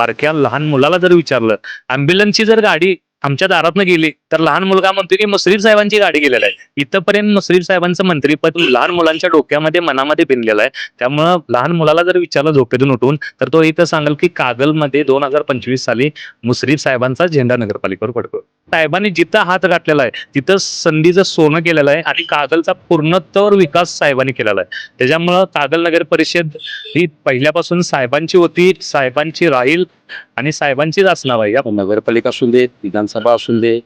बारक्या लहान मुलाला जर विचारलं ॲम्ब्युलन्सची जर गाडी आमच्या दारातनं गेली तर लहान मुलगा म्हणतो की मुश्रीफ साहेबांची गाडी गेलेली आहे. इथपर्यंत मुश्रीफ साहेबांचं मंत्रीपद लहान मुलांच्या डोक्यामध्ये मनामध्ये भिनलेलं आहे. त्यामुळं लहान मुलाला जर विचारलं झोपेतून उठून तर तो इथं सांगेल की कागलमध्ये दोन हजार पंचवीस साली मुश्रीफ साहेबांचा झेंडा नगरपालिकेवर पडतो. साहेबांनी जिथं हात गाठलेला आहे तिथं संधीचं सोनं केलेलं आहे आणि कागलचा पूर्णत्वर विकास साहेबांनी केलेला आहे. त्याच्यामुळं कागल नगर परिषद ही पहिल्यापासून साहेबांची होती साहेबांची राहील. आणि साहेबांचीच असणार आहे. या नगरपालिका असू दे विधानसभा असू दे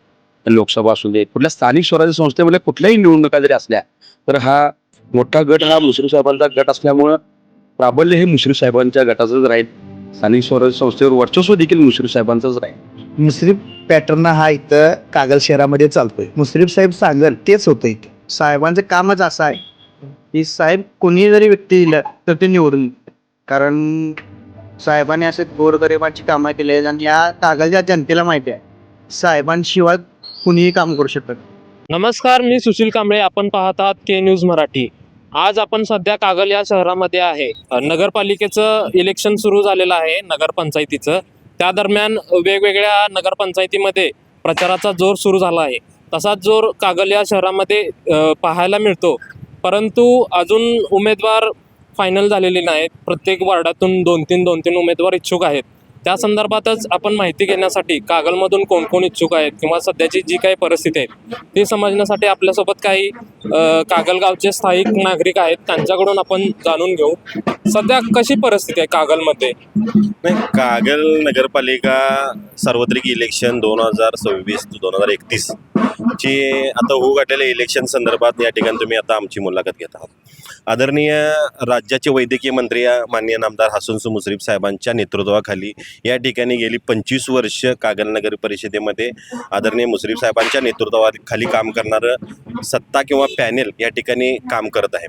लोकसभा असू दे कुठल्या स्थानिक स्वराज्य संस्थेमध्ये कुठल्याही निवडणुका जरी असल्या तर हा मोठा गट हा मुश्रीफ साहेबांचा गट असल्यामुळं प्राबल्य हे मुश्रीफ साहेबांच्या गटाचंच राहील. स्थानिक स्वराज्य संस्थेवर वर्चस्व देखील मुश्रीफ साहेबांचंच राहील. मुश्रीफ पॅटर्न हा इथं कागल शहरामध्ये चालतोय. मुश्रीफ साहेब सांगल तेच होतं इथे. साहेबांचं कामच असं आहे. की साहेब कोणी जरी व्यक्ती दिलं तर ते निवडून. कारण साहेबांनी असे गोरगरिबांची कामं केली आहेत आणि या कागलच्या जनतेला माहिती आहे साहेबांशिवाय कुणीही काम करू शकत नमस्कार मी सुशील कांबळे. आपण पाहत आहात के न्यूज मराठी. आज आपण सध्या कागल या शहरामध्ये आहे. नगरपालिकेचं इलेक्शन सुरू झालेलं आहे नगरपंचायतीचं. त्या दरम्यान वेगवेगळ्या नगरपंचायतीमध्ये प्रचाराचा जोर सुरू झाला आहे. तसाच जोर कागल या शहरामध्ये पाहायला मिळतो. परंतु अजून उमेदवार फायनल झालेले नाहीत. प्रत्येक वार्डातून दोन तीन दोन तीन उमेदवार इच्छुक आहेत. त्या संदर्भातच आपण माहिती घेण्यासाठी कागलमधून कोण कोण इच्छुक आहेत किंवा सध्याची जी काही परिस्थिती आहे ती समजण्यासाठी आपल्यासोबत काही कागलगावचे स्थायिक नागरिक आहेत. त्यांच्याकडून आपण जाणून घेऊ. सध्या कशी परिस्थिती आहे कागलमध्ये? नाही कागल नगरपालिका सार्वत्रिक इलेक्शन दोन हजार सव्वीस ते दोन हजार एकतीस आमची आता होऊ घातलेल्या इलेक्शन संदर्भात या ठिकाणी तुम्ही आता आमची मुलाखत घेत आहात. आदरणीय राज्याचे वैद्यकीय मंत्री माननीय नामदार हसनसु मुश्रीफ साहेबांच्या नेतृत्वाखाली या ठिकाणी गेली पंचवीस वर्ष कागल नगर परिषदेमध्ये आदरणीय मुश्रीफ साहेबांच्या नेतृत्वाखाली काम करणारं सत्ता किंवा पॅनेल या ठिकाणी काम करत आहे.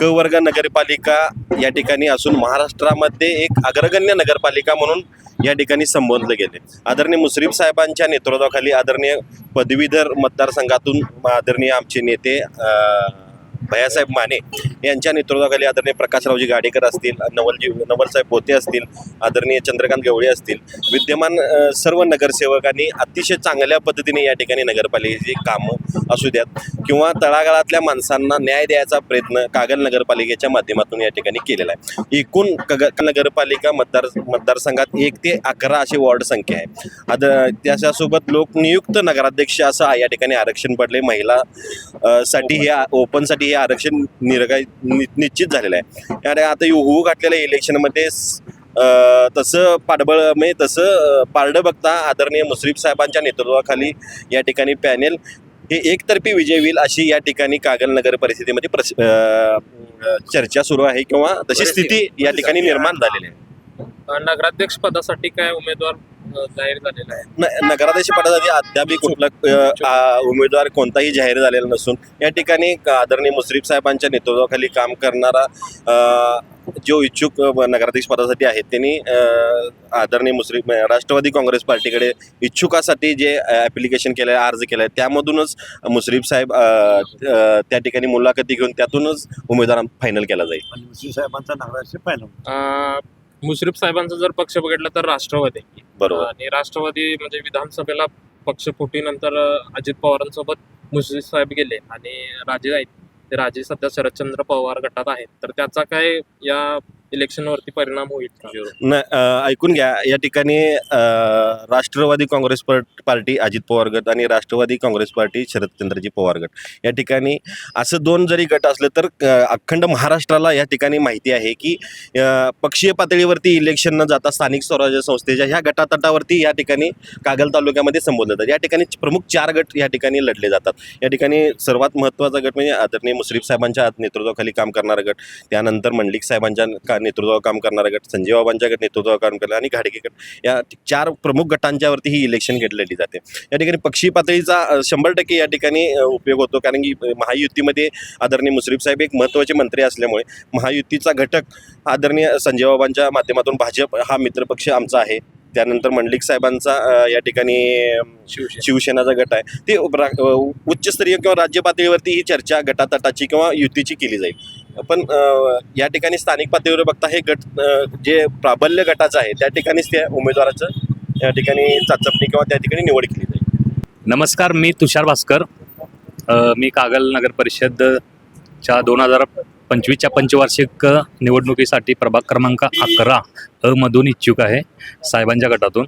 क वर्ग नगरपालिका या ठिकाणी असून महाराष्ट्रामध्ये एक अग्रगण्य नगरपालिका म्हणून या ठिकाणी संबोधले गेले. आदरणीय मुश्रीफ साहेबांच्या नेतृत्वाखाली आदरणीय पदवीधर मतदारसंघातून आदरणीय आमचे नेते भैयासाहेब माने यांच्या नेतृत्वाखाली आदरणीय प्रकाशरावजी गाडेकर असतील नवलजी नवलसाहेब पोते असतील आदरणीय चंद्रकांत गवळे असतील विद्यमान सर्व नगरसेवकांनी अतिशय चांगल्या पद्धतीने या ठिकाणी नगरपालिकेची कामं असू द्यात किंवा तळागाळातल्या माणसांना न्याय द्यायचा प्रयत्न कागल नगरपालिकेच्या माध्यमातून या ठिकाणी केलेला आहे. एकूण कग नगरपालिका मतदार मतदारसंघात एक ते अकरा अशी वॉर्ड संख्या आहे. आद त्याच्यासोबत लोकनियुक्त नगराध्यक्ष असं या ठिकाणी आरक्षण पडले महिला साठी हे ओपनसाठी हे आरक्षण निर्गाय निश्चित झालेलं आहे. आणि आता होऊ घातलेल्या इलेक्शनमध्ये तसं पाठबळ म्हणजे तसं पारडं बघता आदरणीय मुश्रीफ साहेबांच्या नेतृत्वाखाली या ठिकाणी पॅनेल हे एकतर्फी विजय होईल अशी या ठिकाणी कागल नगर परिस्थितीमध्ये प्रस चर्चा सुरू आहे किंवा तशी स्थिती या ठिकाणी निर्माण झालेली आहे. नगराध्यक्ष पदासाठी काय उमेदवार जाहीर झालेला आहे. न- नगराध्यक्ष पदासाठी अद्याप कुठला अ, आ, उमेदवार कोणताही जाहीर झालेला नसून या ठिकाणी आदरणीय मुश्रीफ साहेबांच्या नेतृत्वाखाली काम करणारा अ, जो इच्छुक अ, नगराध्यक्ष पदासाठी आहेत त्यांनी अ, आदरणीय मुश्रीफ राष्ट्रवादी काँग्रेस पार्टीकडे इच्छुकासाठी जे ॲप्लिकेशन केलं आहे अर्ज केला आहे त्यामधूनच मुश्रीफ साहेब अ, अ, त्या ठिकाणी मुलाखती घेऊन त्यातूनच उमेदवार फायनल केला जाईल. आणि मुश्रीफ साहेबांचा नगराध्यक्ष पाहिलं अ, मुश्रीफ साहेबांचा जर पक्ष बघितला तर राष्ट्रवादी. बरोबर. आणि राष्ट्रवादी म्हणजे विधानसभेला पक्षफुटीनंतर अ, अजित पवारांसोबत मुश्रीफ साहेब गेले आणि राजे आहेत. ते राजे सध्या शरदचंद्र पवार गटात आहेत. तर त्याचा काय या इलेक्शनवरती परिणाम होईल. का? न अ, ऐकून घ्या. या ठिकाणी अ, राष्ट्रवादी काँग्रेस पार्ट- पार्टी अजित पवार गट आणि राष्ट्रवादी काँग्रेस पार्टी शरदचंद्रजी पवार गट. या ठिकाणी असं दोन जरी गट असले तर अ, अखंड महाराष्ट्राला या ठिकाणी माहिती आहे की अ, पक्षीय पातळीवरती इलेक्शन न जाता स्थानिक स्वराज्य संस्थेच्या ह्या गटातटावरती या ठिकाणी कागल तालुक्यामध्ये संबोधले जातात या ठिकाणी प्रमुख चार गट या ठिकाणी लढले जातात. या ठिकाणी सर्वात महत्त्वाचा गट म्हणजे आदरणीय मुश्रीफ साहेबांच्या नेतृत्वाखाली काम करणारा गट. त्यानंतर मंडलिक साहेबांच्या का नेतृत्वावर काम करणारा गट संजय बाबांच्या गट नेतृत्वावर काम करणारा आणि घाडगे गट. या चार प्रमुख गटांच्यावरती ही इलेक्शन घेतलेली जाते. या ठिकाणी पक्षी पातळीचा शंभर टक्के या ठिकाणी उपयोग होतो. कारण की महायुतीमध्ये आदरणीय मुश्रीफ साहेब एक महत्त्वाचे मंत्री असल्यामुळे महायुतीचा घटक आदरणीय संजय बाबांच्या माध्यमातून भाजप हा मित्रपक्ष आमचा आहे. त्यानंतर मंडलिक साहेबांचा या ठिकाणी शिवसेनाचा गट आहे. ते उच्चस्तरीय किंवा राज्य पातळीवरती ही चर्चा गटातटाची किंवा युतीची केली जाईल. पण या ठिकाणी स्थानिक पातळीवर बघता हे गट जे प्राबल्य गटाचं आहे त्या ठिकाणीच त्या उमेदवाराचं या ठिकाणी चाचपणी किंवा त्या ठिकाणी निवड केली जाईल. नमस्कार मी तुषार भास्कर. मी कागल नगर परिषदच्या दोन हजार पंचवीसच्या पंचवार्षिक निवडणुकीसाठी प्रभाग क्रमांक अकरा अमधून इच्छुक आहे साहेबांच्या गटातून.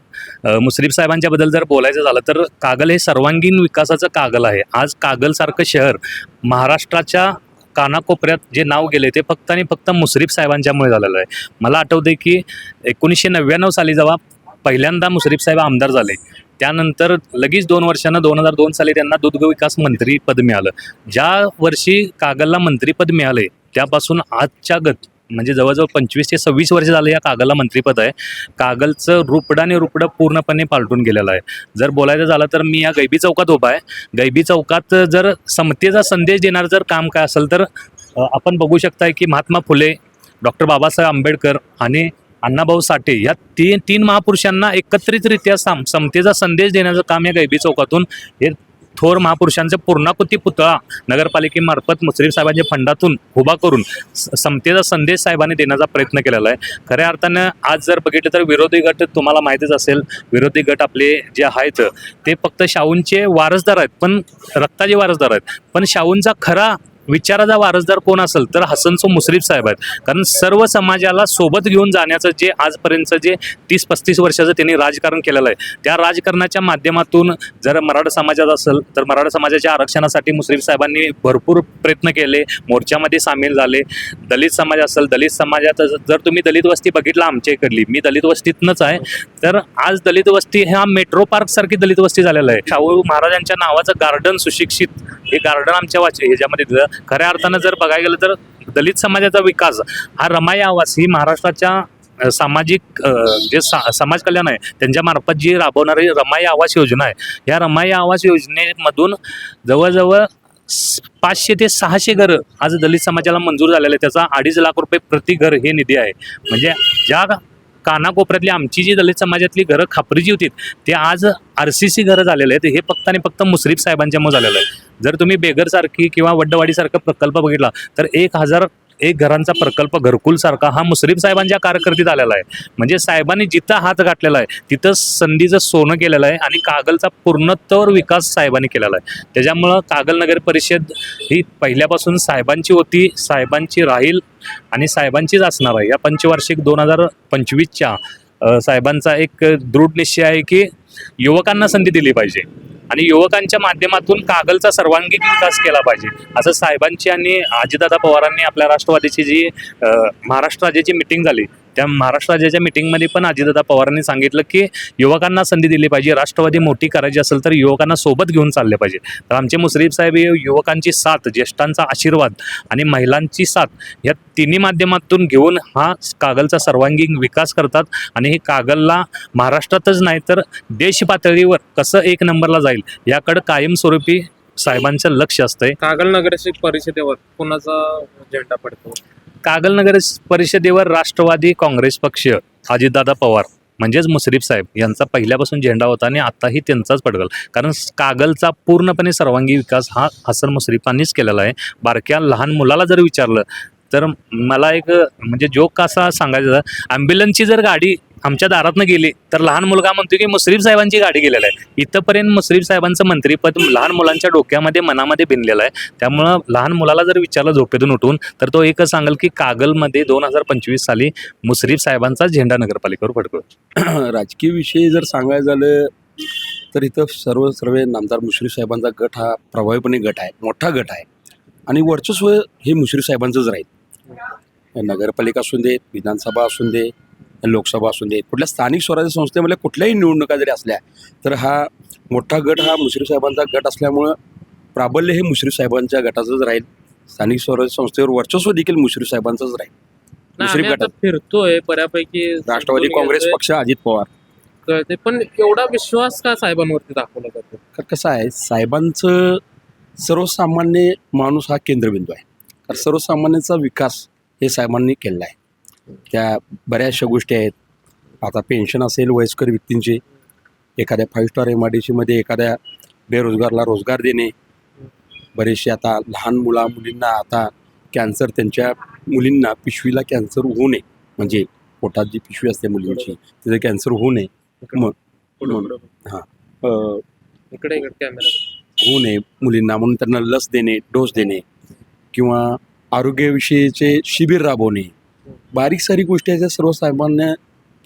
मुस्लिम साहेबांच्याबद्दल जर बोलायचं झालं तर कागल हे सर्वांगीण विकासाचं कागल आहे. आज कागलसारखं शहर महाराष्ट्राच्या कानाकोपऱ्यात जे नाव गेले ते फक्त आणि फक्त मुश्रीफ साहेबांच्यामुळे झालेलं आहे. मला आठवते की एकोणीसशे नव्याण्णव साली जेव्हा पहिल्यांदा मुश्रीफ साहेब आमदार झाले त्यानंतर लगेच दोन वर्षानं दोन हजार दोन साली त्यांना दुग्ध विकास मंत्रीपद मिळालं. ज्या वर्षी कागलला मंत्रीपद मिळाले त्यापासून आजच्या गत म्हणजे जवळजवळ पंचवीस ते सव्वीस वर्ष झाले या कागलला मंत्रीपद आहे. कागलचं रुपडाने आणि रुपडं पूर्णपणे पालटून गेलेलं आहे. जर बोलायचं झालं तर मी या गैबी चौकात उभा आहे. गैबी चौकात जर समतेचा संदेश देणारं जर काम काय असेल तर आपण बघू शकताय की महात्मा फुले डॉक्टर बाबासाहेब आंबेडकर आणि अण्णाभाऊ साठे या तीन तीन महापुरुषांना एकत्रितरित्या साम समतेचा संदेश देण्याचं काम या गैबी चौकातून हे थोर महापुरुषांचा पूर्णाकृती पुतळा नगरपालिकेमार्फत मुश्रीफ साहेबांच्या फंडातून उभा करून समतेचा संदेश साहेबांनी देण्याचा प्रयत्न केलेला आहे. खऱ्या अर्थानं आज जर बघितलं तर विरोधी गट तुम्हाला माहितीच असेल विरोधी गट आपले जे आहेत ते फक्त शाहूंचे वारसदार आहेत पण रक्ताचे वारसदार आहेत. पण शाहूंचा खरा विचाराचा वारसदार कोण असेल तर हसनसो मुश्रीफ साहेब आहेत. कारण सर्व समाजाला सोबत घेऊन जाण्याचं जे आजपर्यंतचं जे तीस पस्तीस वर्षाचं त्यांनी राजकारण केलेलं आहे. त्या राजकारणाच्या माध्यमातून जर मराठा समाजात असेल तर मराठा समाजाच्या आरक्षणासाठी मुश्रीफ साहेबांनी भरपूर प्रयत्न केले मोर्चामध्ये सामील झाले. दलित समाज असेल दलित समाजात जर तुम्ही दलित वस्ती बघितला आमच्या इकडली मी दलित वस्तीतनंच आहे. तर आज दलित वस्ती ह्या मेट्रो पार्क सारखी दलित वस्ती झालेलं आहे. शाहू महाराजांच्या नावाचं गार्डन सुशिक्षित हे गार्डन आमच्या वाच ह्याच्यामध्ये दिलं. खऱ्या अर्थानं जर बघायला गेलं तर दलित समाजाचा विकास हा रमाई आवास ही महाराष्ट्राच्या सामाजिक जे सा समाज कल्याण आहे त्यांच्यामार्फत जी राबवणारी रमाई आवास योजना आहे या रमाई आवास योजनेमधून जवळजवळ पाचशे ते सहाशे घरं आज दलित समाजाला मंजूर झालेले आहे त्याचा अडीच लाख रुपये प्रति घर हे निधी आहे. म्हणजे ज्या कानाकोपऱ्यातली आमची जी दलित समाजातली घरं खापरीची होती ते आज आर सी सी घरं झालेले आहेत. हे फक्त आणि फक्त मुश्रीफ साहेबांच्यामुळे झालेलं आहे. जर तुम्ही बेगरसारखी किंवा वड्डवाडीसारखा प्रकल्प बघितला तर एक हजार एक घरांचा प्रकल्प घरकुल सारखा हा मुस्लिम साहेबांच्या कारकिर्दीत आलेला आहे. म्हणजे साहेबांनी जिथं हात गाठलेला आहे तिथं संधीचं सोनं केलेलं आहे आणि कागलचा पूर्णत्वर विकास साहेबांनी केलेला आहे. त्याच्यामुळं कागल नगर परिषद ही पहिल्यापासून साहेबांची होती साहेबांची राहील आणि साहेबांचीच असणार आहे. या पंचवार्षिक दोन हजार पंचवीसच्या साहेबांचा एक दृढ निश्चय आहे की युवकांना संधी दिली पाहिजे. आणि युवकांच्या माध्यमातून कागलचा सर्वांगीण विकास केला पाहिजे. असं साहेबांची आणि अजितदादा पवारांनी आपल्या राष्ट्रवादीची जी महाराष्ट्र राज्याची मिटिंग झाली त्या महाराष्ट्र राज्याच्या मिटिंगमध्ये पण अजितदादा पवारांनी सांगितलं की युवकांना संधी दिली पाहिजे राष्ट्रवादी मोठी करायची असेल तर युवकांना सोबत घेऊन चालले पाहिजे. तर आमचे मुश्रीफ साहेब हे युवकांची साथ ज्येष्ठांचा आशीर्वाद आणि महिलांची साथ या तिन्ही माध्यमातून घेऊन हा कागलचा सर्वांगीण विकास करतात. आणि हे कागलला महाराष्ट्रातच नाही तर देश पातळीवर कसं एक नंबरला जाईल याकडं कायमस्वरूपी साहेबांचं लक्ष असतंय. कागल नगर परिषदेवर कुणाचा झेंडा पडतो? कागलनगर परिषदेवर राष्ट्रवादी काँग्रेस पक्ष अजितदादा पवार म्हणजेच मुश्रीफ साहेब यांचा पहिल्यापासून झेंडा होता आणि आताही त्यांचाच पडगल कारण कागलचा पूर्णपणे सर्वांगी विकास हा हसन मुश्रीफांनीच केलेला आहे. बारक्या लहान मुलाला जर विचारलं तर मला एक म्हणजे जोक असा सांगायचा ॲम्ब्युलन्सची जर गाडी आमच्या दारातनं गेली तर लहान मुलगा म्हणतो की मुश्रीफ साहेबांची गाडी गेलेली आहे. इथंपर्यंत मुश्रीफ साहेबांचं मंत्रीपद लहान मुलांच्या डोक्यामध्ये मनामध्ये भिनलेलं आहे. त्यामुळं लहान मुलाला जर विचारलं झोपेतून उठून तर तो एकच सांगेल की कागलमध्ये दोन हजार पंचवीस साली मुश्रीफ साहेबांचा झेंडा नगरपालिकेवर फडकव राजकीय विषयी जर सांगायचं झालं तर इथं सर्व सर्व नामदार मुश्रीफ साहेबांचा गट हा प्रभावीपणे गट आहे मोठा गट आहे. आणि वर्चस्व हे मुश्रीफ साहेबांचंच राहील. नगरपालिका असून दे विधानसभा असून दे लोकसभा असून दे कुठल्या स्थानिक स्वराज्य संस्थेमध्ये कुठल्याही निवडणुका जरी असल्या तर हा मोठा गट हा मुश्रीफ साहेबांचा गट असल्यामुळं प्राबल्य हे मुश्रीफ साहेबांच्या गटाचंच राहील. स्थानिक स्वराज्य संस्थेवर वर्चस्व देखील मुश्रीफ साहेबांचं राहील. मुश्रीफ गटात. फिरतोय बऱ्यापैकी. राष्ट्रवादी काँग्रेस पक्ष अजित पवार. कळते पण एवढा विश्वास का साहेबांवरती दाखवला जातो कसं आहे साहेबांचं सर्वसामान्य माणूस हा केंद्रबिंदू आहे. कारण सर्वसामान्यांचा विकास हे साहेबांनी केलेला आहे. त्या बऱ्याचशा गोष्टी आहेत. आता पेन्शन असेल वयस्कर व्यक्तींची एखाद्या five star M I D सीमध्ये एखाद्या बेरोजगारला रोजगार देणे. बरेचसे आता लहान मुला मुलींना आता कॅन्सर त्यांच्या मुलींना पिशवीला कॅन्सर होऊ नये. म्हणजे पोटात जी पिशवी असते मुलींची तिथे कॅन्सर होऊ नये. मग हां. इकडे होऊ नये मुलींना म्हणून त्यांना लस देणे डोस देणे. किंवा आरोग्याविषयीचे शिबिर राबवणे. बारीक सारीक गोष्टी आहेत ज्या सर्वसामान्य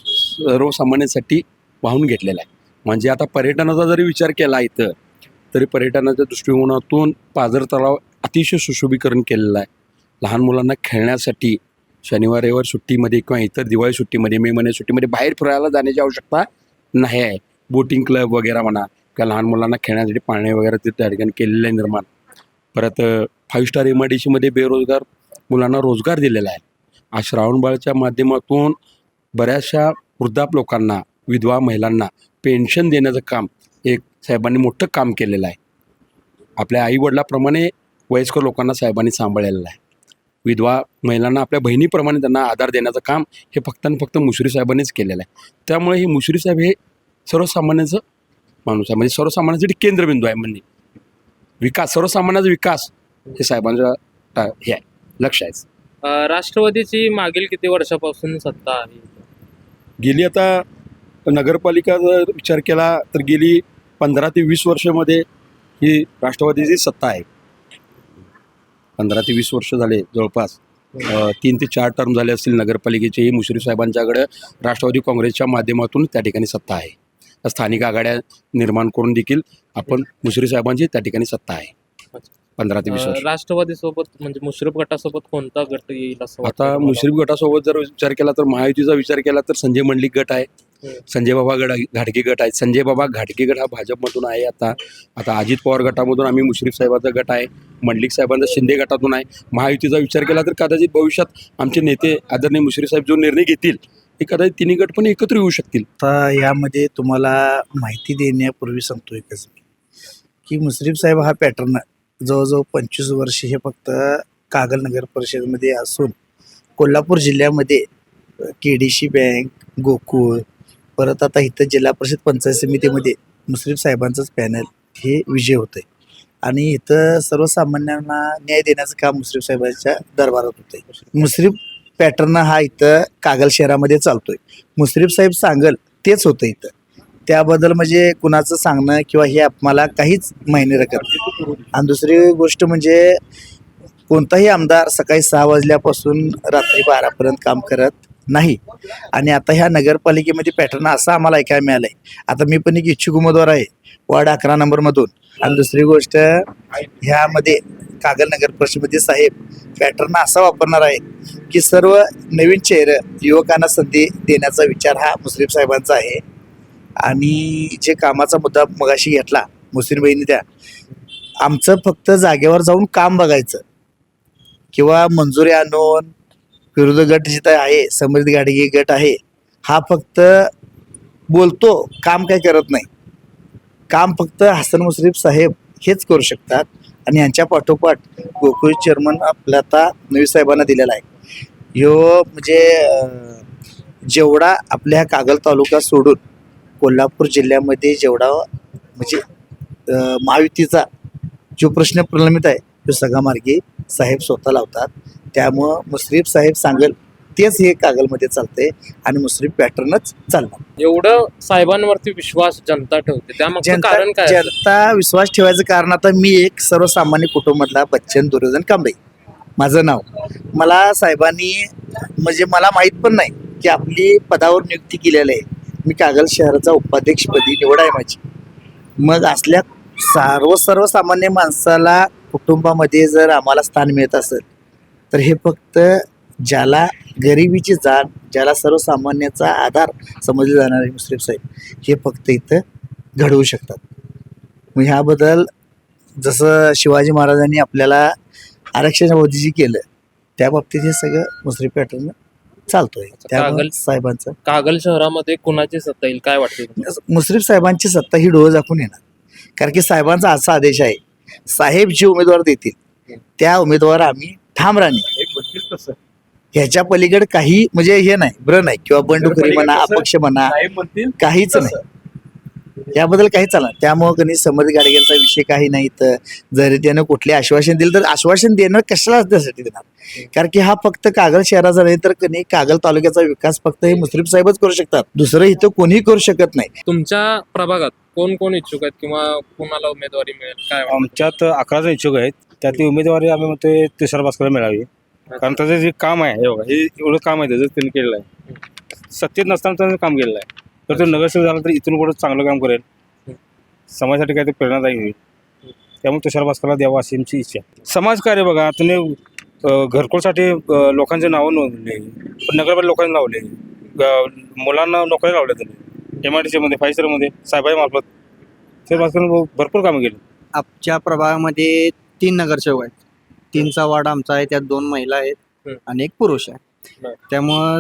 सर्वसामान्यांसाठी वाहून घेतलेल्या आहे म्हणजे आता पर्यटनाचा जरी विचार केला इथं तरी पर्यटनाच्या दृष्टिकोनातून पाझर तलाव अतिशय सुशोभीकरण केलेलं आहे. लहान मुलांना खेळण्यासाठी शनिवार रविवार सुट्टीमध्ये किंवा इतर दिवाळी सुट्टीमध्ये मे महिन्यात सुट्टीमध्ये बाहेर फिरायला जाण्याची आवश्यकता नाही आहे. बोटिंग क्लब वगैरे म्हणा किंवा लहान मुलांना खेळण्यासाठी पाणी वगैरे ते त्या ठिकाणी केलेलं आहे निर्माण. परत five star M I D सीमध्ये बेरोजगार मुलांना रोजगार दिलेला आहे. श्रावणबाळच्या माध्यमातून बऱ्याचशा वृद्धाप लोकांना विधवा महिलांना पेन्शन देण्याचं काम एक साहेबांनी मोठं काम केलेलं आहे. आपल्या आईवडिलाप्रमाणे वयस्कर लोकांना साहेबांनी सांभाळलेलं आहे. विधवा महिलांना आपल्या बहिणीप्रमाणे त्यांना आधार देण्याचं काम हे फक्त आणि फक्त मुश्री साहेबांनीच केलेलं आहे. त्यामुळे हे मुश्री साहेब हे सर्वसामान्यांचं माणूस आहे. म्हणजे सर्वसामान्यांसाठी केंद्रबिंदू आहे म्हणजे विकास सर्वसामान्याचा विकास हे साहेबांचा हे आहे. लक्ष आहे. राष्ट्रवादीची मागील किती वर्षापासून सत्ता आहे? गेली आता नगरपालिका जर विचार केला तर गेली पंधरा ते वीस वर्षामध्ये ही राष्ट्रवादीची सत्ता आहे. पंधरा ते वीस वर्ष झाले जवळपास. तीन ते चार टर्म झाले असतील नगरपालिकेचे. ही मुश्रीफ साहेबांच्याकडे राष्ट्रवादी काँग्रेसच्या माध्यमातून त्या ठिकाणी सत्ता आहे. स्थानिक आघाड्या निर्माण करून देखील आपण मुश्रीफ साहेबांची त्या ठिकाणी सत्ता आहे. पंधरा ते वीस वर्ष. राष्ट्रवादी सोबत म्हणजे मुश्रीफ गटासोबत कोणता गट येईल असं वाटतं आता तुम्हाला? मुश्रीफ गटासोबत जर विचार केला तर महायुतीचा विचार केला तर संजय मंडलिक गट आहे. हम्म. संजय बाबा गट घाटगे गट आहे. संजय बाबा घाटगे गट हा भाजपमधून आहे आता. आता अजित पवार गटामधून आम्ही मुश्रीफ साहेबांचा गट आहे. मंडलिक साहेबांचा शिंदे गटातून आहे. महायुतीचा विचार केला तर कदाचित भविष्यात आमचे नेते आदरणीय मुश्रीफ साहेब जो निर्णय घेतील हे कदाचित तिन्ही गट पण एकत्र येऊ शकतील. आता यामध्ये तुम्हाला माहिती देण्यापूर्वी सांगतो एकच. मी की मुश्रीफ साहेब हा पॅटर्न जवळजवळ पंचवीस वर्ष हे फक्त कागल नगर परिषदमध्ये असून कोल्हापूर जिल्ह्यामध्ये K D C bank Gokul परत आता इथं जिल्हा परिषद पंचायत समितीमध्ये मुस्लिम साहेबांचंच पॅनल हे विजय होतंय. आणि इथं सर्वसामान्यांना न्याय देण्याचं काम मुस्लिम साहेबांच्या दरबारात होतंय. मुस्लिम पॅटर्न हा इथं कागल शहरामध्ये चालतोय. मुस्लिम साहेब सांगल तेच होतं इथं. त्याबद्दल म्हणजे कुणाचं सांगणं किंवा हे मला काहीच मायने रखत आणि दुसरी गोष्ट म्हणजे कोणताही आमदार सकाळी सहा वाजल्यापासून रात्री बारापर्यंत काम करत नाही. आणि आता ह्या नगरपालिकेमध्ये पॅटर्न असा आम्हाला ऐकायला मिळालंय. आता मी पण एक इच्छुक उमेदवार आहे वार्ड अकरा नंबरमधून. आणि दुसरी गोष्ट ह्यामध्ये कागल नगर परिषदेमध्ये साहेब पॅटर्न असा वापरणार आहेत की सर्व नवीन चेहरे युवकांना संधी देण्याचा विचार हा मुस्लिम साहेबांचा आहे. आणि जे कामाचा मुद्दा मगाशी घेतला मुस्लिम बहिणी त्या आमचं फक्त जागेवर जाऊन काम बघायचं. किंवा मंजुरी आणून विरोधी गट जिथं आहे समृद्धी गाडगी गट आहे हा फक्त बोलतो काम काय करत नाही. काम फक्त हसन मुश्रीफ साहेब हेच करू शकतात आणि यांच्या पाठोपाठ गोकुळ चेअरमन आपल्या आता नवी साहेबांना दिलेला आहे. ह्यो म्हणजे जेवढा आपल्या कागल तालुका सोडून कोल्हापूर जिल्ह्यामध्ये जेवढा म्हणजे महायुतीचा जो प्रश्न प्रलंबित आहे तो सगळा मार्गी साहेब स्वतः लावतात. त्यामुळं मुश्रीफ साहेब सांगेल तेच हे कागलमध्ये चालतंय आणि मुश्रीफ पॅटर्नच चालणार. एवढं साहेबांवरती विश्वास जनता ठेवते. जनता कारण काय? जनता विश्वास ठेवायचं कारण आता मी एक सर्वसामान्य कुटुंबातला बच्चन दुर्योधन कांबळे माझं नाव. मला साहेबांनी म्हणजे मला माहीत पण नाही की आपली पदावर नियुक्ती केलेली आहे. मी कागल शहराचा उपाध्यक्षपदी निवड आहे माझी. मग असल्या सर्व सर्वसामान्य माणसाला कुटुंबामध्ये जर आम्हाला स्थान मिळत असेल तर हे फक्त ज्याला गरिबीची जाण ज्याला सर्वसामान्याचा आधार समजले जाणारे मुस्लिम साहेब हे फक्त इथं घडवू शकतात. मग ह्याबद्दल जसं शिवाजी महाराजांनी आपल्याला आरक्षण अवधीची केलं त्या बाबतीत हे सगळं मुस्लिम पॅटर्न चालतोय. त्यामुळे कागल- साहेबांचं कागल शहरामध्ये कुणाची सत्ता येईल? काय वाटते? मुश्रीफ साहेबांची सत्ता ही डोळं झाकून येणार. कारण की साहेबांचा असा आदेश आहे साहेब जे उमेदवार देतील त्या उमेदवार आम्ही ठाम राहणे ह्याच्या पलीकडे काही म्हणजे हे नाही ब्र नाही किंवा बंडखोरी म्हणा अपक्ष म्हणा काहीच नाही. याबद्दल काही चालणार? त्यामुळे कधी समर्थ गाडगेंचा विषय काही नाही तर जरी त्यानं कुठले आश्वासन दिलं तर आश्वासन देणं कशाला त्यासाठी देणार? कारण की हा फक्त कागल शहराचा नाही तर कधी कागल तालुक्याचा विकास फक्त हे मुश्रीफ साहेबच करू शकतात. दुसरं इथं कोणीही करू शकत नाही. तुमच्या प्रभागात कोण कोण इच्छुक आहेत किंवा कोणाला उमेदवारी मिळेल? काय वाटतं? आमच्यात अकरा जण इच्छुक आहेत. त्यातली उमेदवारी आम्ही म्हणतोय तुषार भास्कर मिळावी. कारण त्याचं जे काम आहे हे बघा हे एवढं काम आहे त्याचं त्यांनी केलेलं आहे. सत्तेत नसताना त्यानं काम केलेलं आहे. तर तो नगरसेवक झाला तर इथून पुढे चांगलं काम करेल. समाजासाठी काहीतरी प्रेरणादायी होईल. त्यामुळे तुषार भास्करला द्यावा अशी आमची इच्छा समाजकार्य बघा अं, घरकुलसाठी लोकांचे नावं नोंदले पण नगरपालिका लोकांनी लावले. मुलांना नोकरी लावल्या त्यांनी एम आय डी सीमध्ये फायसरमध्ये साहेबाई मार्फत तुषार भास्कर भरपूर कामं केली. आमच्या प्रभागामध्ये तीन नगरसेवक आहेत. तीनचा वार्ड आमचा आहे त्यात दोन महिला आहेत. आणि एक पुरुष आहे. त्यामुळं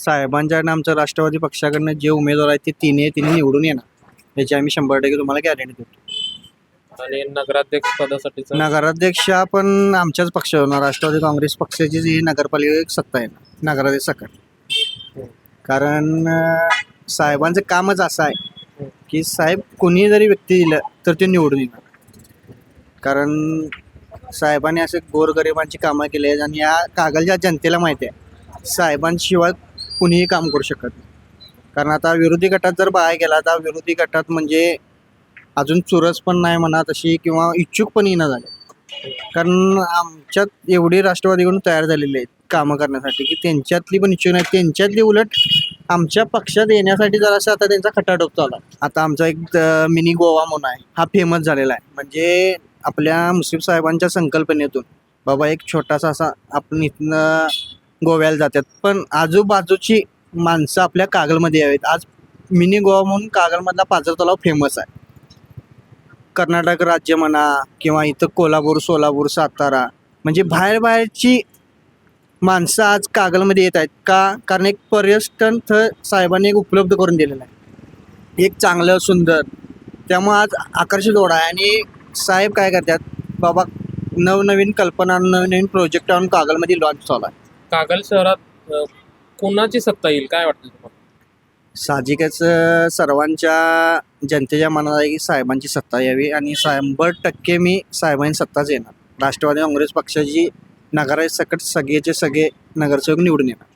साहेबांच्याकडनं आमच्या राष्ट्रवादी पक्षाकडनं जे उमेदवार आहेत ते तिन्ही तिन्ही निवडून येणार. याची आम्ही शंभर टक्के तुम्हाला गॅरंटी देतो आणि नगराध्यक्ष पदासाठीचा नगराध्यक्ष पण आमच्याच पक्ष होणार. राष्ट्रवादी काँग्रेस पक्षाची जी नगरपालिका सत्ता आहे ना नगराध्यक्ष सकट कारण अं, साहेबांचं कामच असं आहे की साहेब कोणी जरी व्यक्ती दिलं तर ते निवडून येणार. कारण साहेबांनी असे गोरगरिबांची कामं केली आहेत आणि या कागलच्या जनतेला माहिती आहे साहेबांशिवाय कुणीही काम करू शकत नाही. कारण आता विरोधी गटात जर बाहेर गेला तर विरोधी गटात म्हणजे अजून चुरस पण नाही म्हणा तशी किंवा इच्छुक पण येणं झाले. कारण आमच्यात एवढी राष्ट्रवादीकडून तयार झालेली आहेत कामं करण्यासाठी की त्यांच्यातली पण इच्छुक नाही. त्यांच्यातली उलट आमच्या पक्षात येण्यासाठी जरासा आता त्यांचा खटाटोप चालला आता आमचा एक मिनी गोवा म्हणून आहे. हा फेमस झालेला आहे. म्हणजे आपल्या मुस्लिम साहेबांच्या संकल्पनेतून बाबा एक छोटासा असा आपण इथनं गोव्याला जातात. पण आजूबाजूची माणसं आपल्या कागलमध्ये यावेत. आज मिनी गोवा म्हणून कागलमधला पाझर तलाव फेमस आहे. कर्नाटक राज्य म्हणा किंवा इथं कोल्हापूर सोलापूर सातारा म्हणजे बाहेर बाहेरची माणसं आज कागलमध्ये येत आहेत. का? कारण एक पर्यटन स्थळ साहेबांनी एक उपलब्ध करून दिलेलं आहे. एक चांगलं सुंदर. त्यामुळं आज आकर्षित ओढ आहे. आणि साहेब काय करतात? बाबा नवनवीन कल्पना नवनवीन प्रोजेक्ट आणून कागलमध्ये लॉन्च चालू आहे. कागल शहरात अ, कोणाची सत्ता येईल? काय वाटतं तुम्हाला? साहजिकच सर्वांच्या जनतेच्या मनात आहे की साहेबांची सत्ता यावी आणि शंभर टक्के मी साहेबांची सत्ताच येणार. राष्ट्रवादी काँग्रेस पक्षाची नगराध्यक्ष सकट सगळेचे सगळे नगरसेवक निवडून येणार.